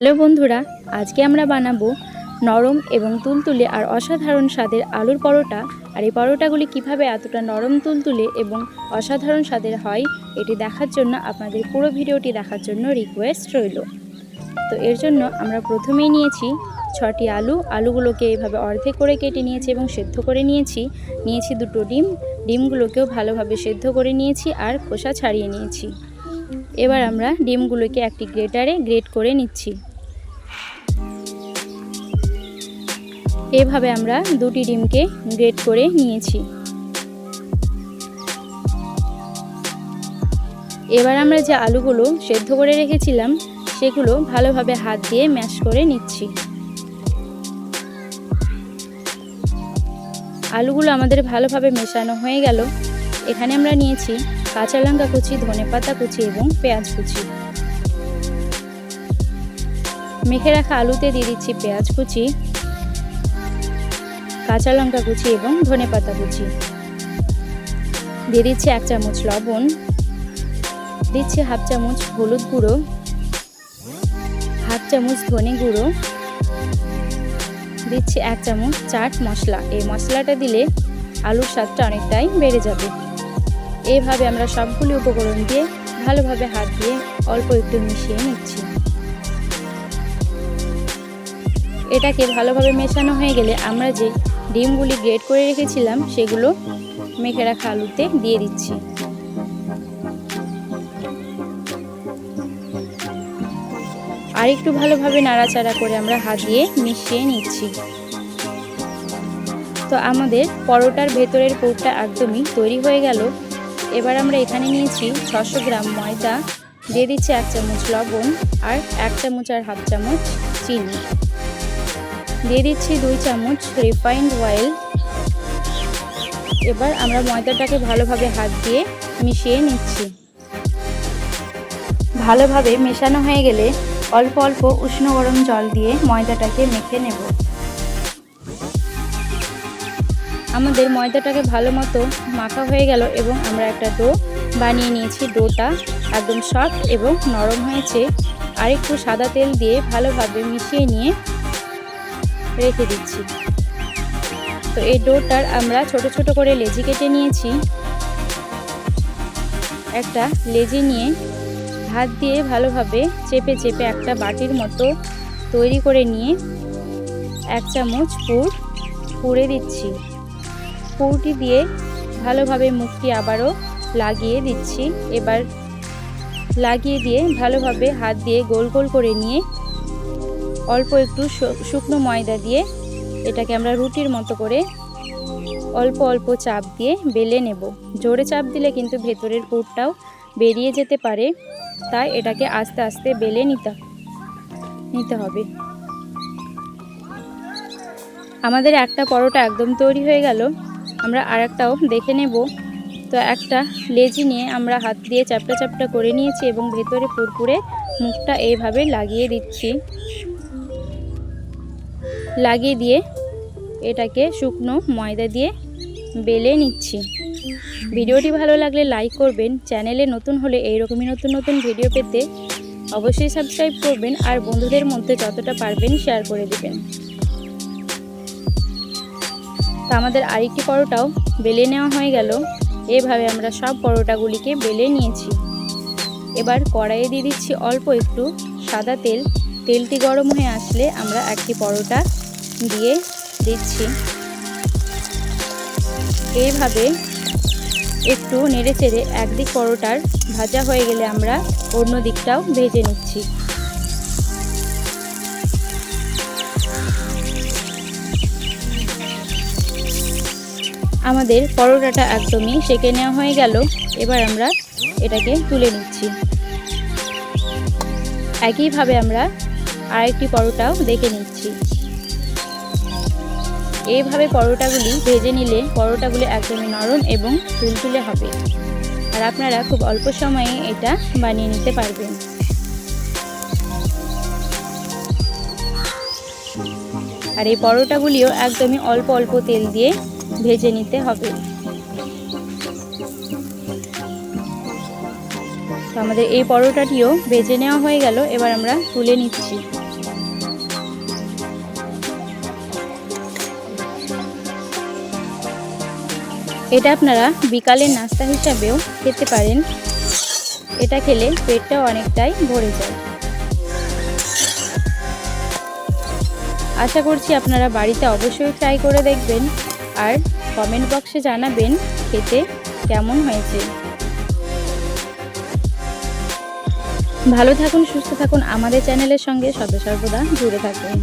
Hello বন্ধুরা, আজকে আমরা বানাবো নরম এবং তুলতুলে আর অসাধারণ স্বাদের আলুর পরোটা। আর এই পরোটাগুলি কীভাবে এতটা নরম, তুলতুলে এবং অসাধারণ স্বাদের হয়, এটি দেখার জন্য আপনাদের পুরো ভিডিওটি দেখার জন্য রিকোয়েস্ট রইল। তো এর জন্য আমরা প্রথমেই নিয়েছি ছটি আলু। আলুগুলোকে এইভাবে অর্ধেক করে কেটে নিয়েছি এবং সেদ্ধ করে নিয়েছি। নিয়েছি দুটো ডিম। ডিমগুলোকেও ভালোভাবে সেদ্ধ করে নিয়েছি আর খোসা ছাড়িয়ে নিয়েছি। এবার আমরা ডিমগুলোকে একটি গ্রেটারে গ্রেট করে নিচ্ছি। এভাবে আমরা দুটি ডিমকে গ্রেট করে নিয়েছি। এবার আমরা যে আলুগুলো সেদ্ধ করে রেখেছিলাম, সেগুলো ভালোভাবে হাত দিয়ে ম্যাশ করে নিচ্ছি। আলুগুলো আমাদের ভালোভাবে মেশানো হয়ে গেল। এখানে আমরা নিয়েছি কাঁচা লঙ্কা কুচি, ধনে পাতা কুচি এবং পেঁয়াজ কুচি। মেখে রাখা আলুতে দিয়ে দিচ্ছি পেঁয়াজ কুচি। কাঁচা লঙ্কা কুচি এবং ধনে পাতা কুচি। দিয়ে দিচ্ছি এক চামচ লবণ। দিচ্ছি হাফ চামচ হলুদ গুঁড়ো। হাফ চামচ ধনে গুঁড়ো। দিচ্ছি এক চামচ চাট মশলা। এই মশলাটা দিলে আলুর স্বাদটা অনেকটাই বেড়ে যাবে। এইভাবে আমরা সবগুলি উপকরণ দিয়ে ভালোভাবে হাত দিয়ে অল্প একটু মিশিয়ে নিচ্ছি। এটাকে ভালোভাবে মেশানো হয়ে গেলে আমরা যে ডিমগুলি গ্রেট করে রেখেছিলাম, সেগুলো মেখে রাখা আলুতে দিয়ে দিচ্ছি। আর একটু ভালোভাবে নাড়াচাড়া করে আমরা হাত দিয়ে মিশিয়ে নিচ্ছি। তো আমাদের পরোটার ভেতরের পুরটা একদমই তৈরি হয়ে গেল। এবার আমরা এখানে নিয়েছি ছশো গ্রাম ময়দা, দিয়ে দিচ্ছি এক চামচ লবণ আর এক চামচ আর হাফ চামচ চিনি। দিয়ে দিচ্ছি দুই চামচ রিফাইন্ড অয়েল এবার আমরা ময়দাটাকে ভালোভাবে হাত দিয়ে মিশিয়ে নিচ্ছি। ভালোভাবে মেশানো হয়ে গেলে অল্প অল্প উষ্ণ গরম জল দিয়ে ময়দাটাকে মেখে নেব। আমাদের ময়দাটাকে ভালো মতো মাখা হয়ে গেল এবং আমরা একটা ডো বানিয়ে নিয়েছি। ডোটা একদম সফট এবং নরম হয়েছে। আরেকটু সাদা তেল দিয়ে ভালোভাবে মিশিয়ে নিয়ে রেখে দিচ্ছি। তো এই ডোরটার আমরা ছোট ছোট করে লেজি কেটে নিয়েছি। একটা লেজি নিয়ে হাত দিয়ে ভালোভাবে চেপে চেপে একটা বাটির মতো তৈরি করে নিয়ে এক চামচ পুর পুড়ে দিচ্ছি। পুরটি দিয়ে ভালোভাবে মুখটি আবারও লাগিয়ে দিচ্ছি। এবার লাগিয়ে দিয়ে ভালোভাবে হাত দিয়ে গোল গোল করে নিয়ে অল্প একটু শুকনো ময়দা দিয়ে এটাকে আমরা রুটির মতো করে অল্প অল্প চাপ দিয়ে বেলে নেব। জোরে চাপ দিলে কিন্তু ভেতরের পুরটাও বেরিয়ে যেতে পারে। তাই এটাকে আস্তে আস্তে বেলে নিতে নিতে হবে। আমাদের একটা পরোটা একদম তৈরি হয়ে গেল। আমরা আর একটাও দেখে নেব। তো একটা লেজি নিয়ে আমরা হাত দিয়ে চাপটা চাপটা করে নিয়েছি এবং ভেতরে পুরপুরে মুখটা এইভাবে লাগিয়ে দিচ্ছি। লাগিয়ে দিয়ে এটাকে শুকনো ময়দা দিয়ে বেলে নিচ্ছি। ভিডিওটি ভালো লাগলে লাইক করবেন, চ্যানেলে নতুন হলে এইরকমই নতুন নতুন ভিডিও পেতে অবশ্যই সাবস্ক্রাইব করবেন আর বন্ধুদের মধ্যে যতটা পারবেন শেয়ার করে দেবেন। তো আমাদের আরেকটি পরোটাও বেলে নেওয়া হয়ে গেল। এভাবে আমরা সব পরোটাগুলিকে বেলে নিয়েছি। এবার কড়াইয়ে দিয়ে দিচ্ছি অল্প একটু সাদা তেল। তেলটি গরম হয়ে আসলে আমরা একটি পরোটা দিয়ে দিচ্ছি। এইভাবে একটু নেড়ে চেড়ে একদিক পরোটার ভাজা হয়ে গেলে আমরা অন্য দিকটাও ভেজে নিচ্ছি। আমাদের পরোটাটা একদমই সেকে নেওয়া হয়ে গেল। এবার আমরা এটাকে তুলে নিচ্ছি। একইভাবে আমরা আরেকটি পরোটাও দেখে নিচ্ছি। এইভাবে পরোটাগুলি ভেজে নিলে পরোটাগুলি একদমই নরম এবং তুলতুলে হবে। আর আপনারা খুব অল্প সময়ে এটা বানিয়ে নিতে পারবেন। আর এই পরোটাগুলিও একদমই অল্প অল্প তেল দিয়ে ভেজে নিতে হবে। তো আমাদের এই পরোটাটিও ভেজে নেওয়া হয়ে গেল, এবার আমরা তুলে নিচ্ছি। এটা আপনারা বিকালের নাস্তা হিসাবেও খেতে পারেন। এটা খেলে পেটটাও অনেকটাই ভরে যায়। আশা করছি আপনারা বাড়িতে অবশ্যই ট্রাই করে দেখবেন আর কমেন্ট বক্সে জানাবেন খেতে কেমন হয়েছে। ভালো থাকুন, সুস্থ থাকুন, আমাদের চ্যানেলের সঙ্গে সদা সর্বদা জুড়ে থাকুন।